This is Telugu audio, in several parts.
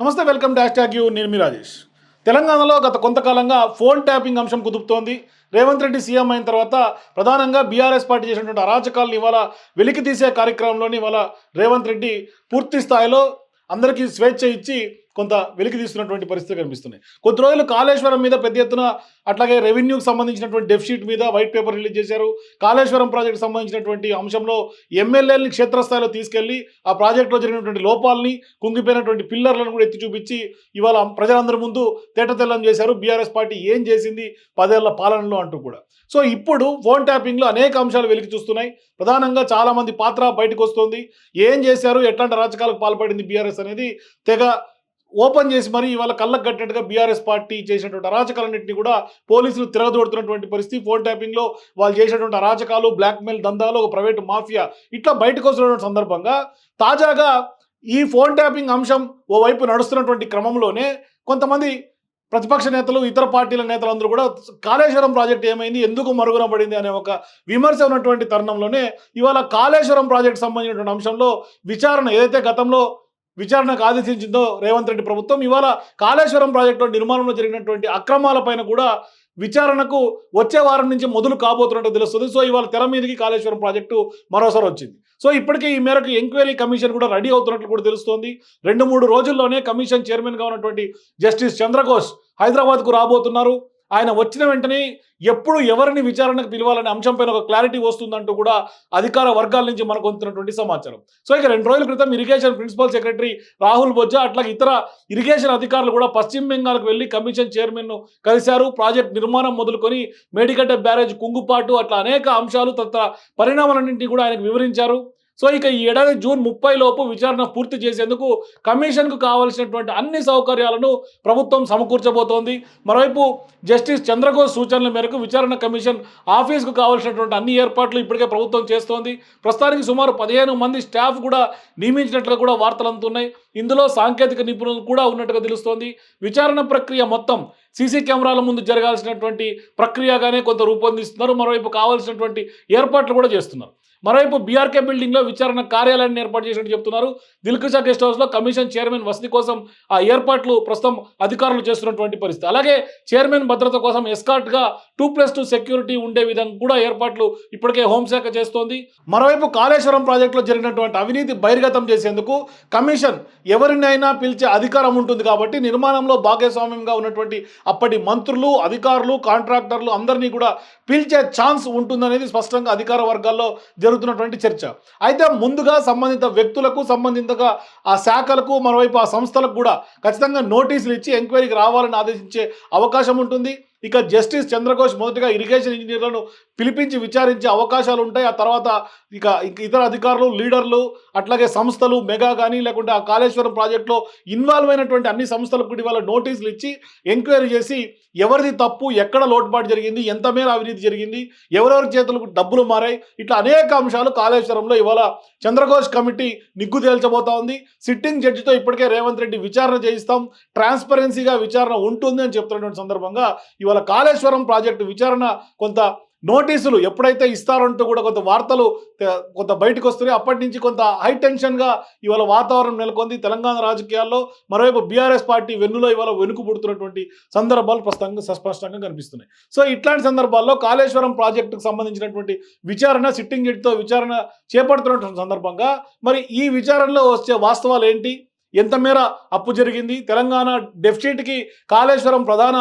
నమస్తే వెల్కమ్ డాష్ ట్యాగ్ యూ. నేను మీ రాజేష్. తెలంగాణలో గత కొంతకాలంగా ఫోన్ ట్యాపింగ్ అంశం కుదుపుతోంది. రేవంత్ రెడ్డి సీఎం అయిన తర్వాత ప్రధానంగా బీఆర్ఎస్ పార్టీ చేసినటువంటి అరాచకాలను ఇవాళ వెలికి తీసే కార్యక్రమంలోని ఇవాళ రేవంత్ రెడ్డి పూర్తి స్థాయిలో అందరికీ స్వేచ్ఛ ఇచ్చి కొంత వెలికి తీస్తున్నటువంటి పరిస్థితులు కనిపిస్తున్నాయి. కొద్ది రోజులు కాళేశ్వరం మీద పెద్ద ఎత్తున అట్లాగే రెవెన్యూకి సంబంధించినటువంటి డెఫిషిట్ మీద వైట్ పేపర్ రిలీజ్ చేశారు. కాళేశ్వరం ప్రాజెక్ట్ సంబంధించినటువంటి అంశంలో ఎమ్మెల్యేలని క్షేత్రస్థాయిలో తీసుకెళ్ళి ఆ ప్రాజెక్టులో జరిగినటువంటి లోపాలని కుంగిపోయినటువంటి పిల్లర్లను కూడా ఎత్తి చూపించి ఇవాళ ప్రజలందరి ముందు తేటతెల్లం చేశారు. బీఆర్ఎస్ పార్టీ ఏం చేసింది? పదేళ్ళ పాలనలో అంటూ కూడా. సో ఇప్పుడు ఫోన్ ట్యాపింగ్లో అనేక అంశాలు వెలికి చూస్తున్నాయి. ప్రధానంగా చాలామంది పాత్ర బయటకు వస్తుంది. ఏం చేశారు? ఎట్లాంటి రాజకాలకు పాల్పడింది బీఆర్ఎస్ అనేది తెగ ఓపెన్ చేసి మరి ఇవాళ కళ్ళకు కట్టినట్టుగా బీఆర్ఎస్ పార్టీ చేసినటువంటి అరాచకాలన్నింటినీ కూడా పోలీసులు తిరగదోడుతున్నటువంటి పరిస్థితి. ఫోన్ ట్యాపింగ్లో వాళ్ళు చేసినటువంటి అరాచకాలు బ్లాక్మెయిల్ దందాలు ఒక ప్రైవేటు మాఫియా ఇట్లా బయటకు వస్తున్నటువంటి సందర్భంగా తాజాగా ఈ ఫోన్ ట్యాపింగ్ అంశం ఓవైపు నడుస్తున్నటువంటి క్రమంలోనే కొంతమంది ప్రతిపక్ష నేతలు ఇతర పార్టీల నేతలందరూ కూడా కాళేశ్వరం ప్రాజెక్ట్ ఏమైంది ఎందుకు మరుగున పడింది అనే ఒక విమర్శ ఉన్నటువంటి తరుణంలోనే ఇవాళ కాళేశ్వరం ప్రాజెక్ట్ సంబంధించినటువంటి అంశంలో విచారణ ఏదైతే గతంలో విచారణకు ఆదేశించిందో రేవంత్ రెడ్డి ప్రభుత్వం. ఇవాళ కాళేశ్వరం ప్రాజెక్టులో నిర్మాణంలో జరిగినటువంటి అక్రమాలపైన కూడా విచారణకు వచ్చే వారం నుంచి మొదలు కాబోతున్నట్టు తెలుస్తుంది. సో ఇవాళ తెర మీదకి కాళేశ్వరం ప్రాజెక్టు మరోసారి వచ్చింది. సో ఇప్పటికే ఈ మేరకు ఎంక్వైరీ కమిషన్ కూడా రెడీ అవుతున్నట్లు కూడా తెలుస్తోంది. రెండు మూడు రోజుల్లోనే కమిషన్ చైర్మన్గా ఉన్నటువంటి జస్టిస్ చంద్రఘోష్ హైదరాబాద్కు రాబోతున్నారు. ఆయన వచ్చిన వెంటనే ఎప్పుడు ఎవరిని విచారణకు పిలవాలనే అంశంపైన ఒక క్లారిటీ వస్తుందంటూ కూడా అధికార వర్గాల నుంచి మనకు అందుతున్నటువంటి సమాచారం. సో ఇక రెండు రోజుల క్రితం irrigation principal secretary Rahul Bojja అట్లాగే ఇతర ఇరిగేషన్ అధికారులు కూడా పశ్చిమ బెంగాల్కు వెళ్ళి కమిషన్ చైర్మన్ను కలిశారు. ప్రాజెక్ట్ నిర్మాణం మొదలుకొని మేడిగడ్డ బ్యారేజ్ కుంగుపాటు అట్లా అనేక అంశాలు తదితర పరిణామాలన్నింటినీ కూడా ఆయనకు వివరించారు. సో ఇక ఈ ఏడాది జూన్ ముప్పై లోపు విచారణ పూర్తి చేసేందుకు కమిషన్కు కావలసినటువంటి అన్ని సౌకర్యాలను ప్రభుత్వం సమకూర్చబోతోంది. మరోవైపు జస్టిస్ చంద్రఘోష్ సూచనల మేరకు విచారణ కమిషన్ ఆఫీస్కు కావాల్సినటువంటి అన్ని ఏర్పాట్లు ఇప్పటికే ప్రభుత్వం చేస్తోంది. ప్రస్తుతానికి సుమారు పదిహేను మంది స్టాఫ్ కూడా నియమించినట్లుగా కూడా వార్తలు అందుతున్నాయి. ఇందులో సాంకేతిక నిపుణులు కూడా ఉన్నట్టుగా తెలుస్తోంది. విచారణ ప్రక్రియ మొత్తం సీసీ కెమెరాల ముందు జరగాల్సినటువంటి ప్రక్రియగానే కొంత రూపొందిస్తున్నారు. మరోవైపు కావాల్సినటువంటి ఏర్పాట్లు కూడా చేస్తున్నారు. మరోవైపు బీఆర్కే బిల్డింగ్లో విచారణ కార్యాలయాన్ని ఏర్పాటు చేసినట్టు చెప్తున్నారు. దిల్కుషా గెస్ట్ హౌస్లో కమిషన్ చైర్మన్ వసతి కోసం ఆ ఏర్పాట్లు ప్రస్తుతం అధికారులు చేస్తున్నటువంటి పరిస్థితి. అలాగే చైర్మన్ భద్రత కోసం ఎస్కార్ట్గా టూ ప్లస్ టూ సెక్యూరిటీ ఉండే విధంగా కూడా ఏర్పాట్లు ఇప్పటికే హోంశాఖ చేస్తోంది. మరోవైపు కాళేశ్వరం ప్రాజెక్టులో జరిగినటువంటి అవినీతి బహిర్గతం చేసేందుకు కమిషన్ ఎవరినైనా పిలిచే అధికారం ఉంటుంది కాబట్టి నిర్మాణంలో భాగస్వామ్యంగా ఉన్నటువంటి అప్పటి మంత్రులు అధికారులు కాంట్రాక్టర్లు అందరినీ కూడా పిలిచే ఛాన్స్ ఉంటుందనేది స్పష్టంగా అధికార వర్గాల్లో జరుగుతున్నటువంటి చర్చ. అయితే ముందుగా సంబంధిత వ్యక్తులకు సంబంధితంగా ఆ శాఖలకు మరోవైపు ఆ సంస్థలకు కూడా ఖచ్చితంగా నోటీసులు ఇచ్చి ఎంక్వైరీకి రావాలని ఆదేశించే అవకాశం ఉంటుంది. ఇక జస్టిస్ చంద్రఘోష్ మొదటగా ఇరిగేషన్ ఇంజనీర్లను పిలిపించి విచారించే అవకాశాలు ఉంటాయి. ఆ తర్వాత ఇక ఇక ఇతర అధికారులు లీడర్లు అట్లాగే సంస్థలు మెగా కానీ లేకుంటే ఆ కాళేశ్వరం ప్రాజెక్టులో ఇన్వాల్వ్ అయినటువంటి అన్ని సంస్థలకు కూడా ఇవాళ నోటీసులు ఇచ్చి ఎంక్వైరీ చేసి ఎవరిది తప్పు ఎక్కడ లోటుపాటు జరిగింది ఎంత మేర అవినీతి జరిగింది ఎవరెవరి చేతులకు డబ్బులు మారాయి ఇట్లా అనేక అంశాలు కాళేశ్వరంలో ఇవాళ చంద్రఘోష్ కమిటీ నిగ్గు తేల్చబోతా ఉంది. సిట్టింగ్ జడ్జితో ఇప్పటికే రేవంత్ రెడ్డి విచారణ చేయిస్తాం ట్రాన్స్పరెన్సీగా విచారణ ఉంటుంది అని చెప్తున్నటువంటి సందర్భంగా ఇవాళ కాళేశ్వరం ప్రాజెక్టు విచారణ కొంత నోటీసులు ఎప్పుడైతే ఇస్తారంటూ కూడా కొంత వార్తలు కొంత బయటకు వస్తున్నాయి. అప్పటి నుంచి కొంత హై టెన్షన్గా ఇవాళ వాతావరణం నెలకొంది. తెలంగాణ రాజకీయాల్లో మరోవైపు బీఆర్ఎస్ పార్టీ వెన్నులో ఇవాళ వెనుక పుడుతున్నటువంటి సందర్భాలు ప్రస్తుతంగా సస్పష్టంగా కనిపిస్తున్నాయి. సో ఇట్లాంటి సందర్భాల్లో కాళేశ్వరం ప్రాజెక్టుకు సంబంధించినటువంటి విచారణ సిట్టింగ్ జడ్జితో విచారణ చేపడుతున్నటువంటి సందర్భంగా మరి ఈ విచారణలో వచ్చే వాస్తవాలు ఏంటి? ఎంత మేర అప్పు జరిగింది? తెలంగాణ డెఫిసిట్కి కాళేశ్వరం ప్రధాన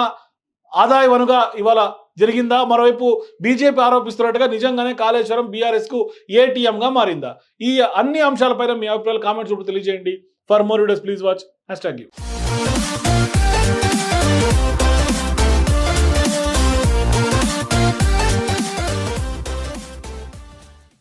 ఆదాయ వనుగా ఇవాళ జరిగిందా? మరోవైపు బీజేపీ ఆరోపిస్తున్నట్టుగా నిజంగానే కాళేశ్వరం ఏటీఎం ఏటీఎంగా మారిందా? ఈ అన్ని అంశాలపైన మీ అభిప్రాయాలు కామెంట్స్ ఇప్పుడు తెలియజేయండి. For more videos please watch hashtag you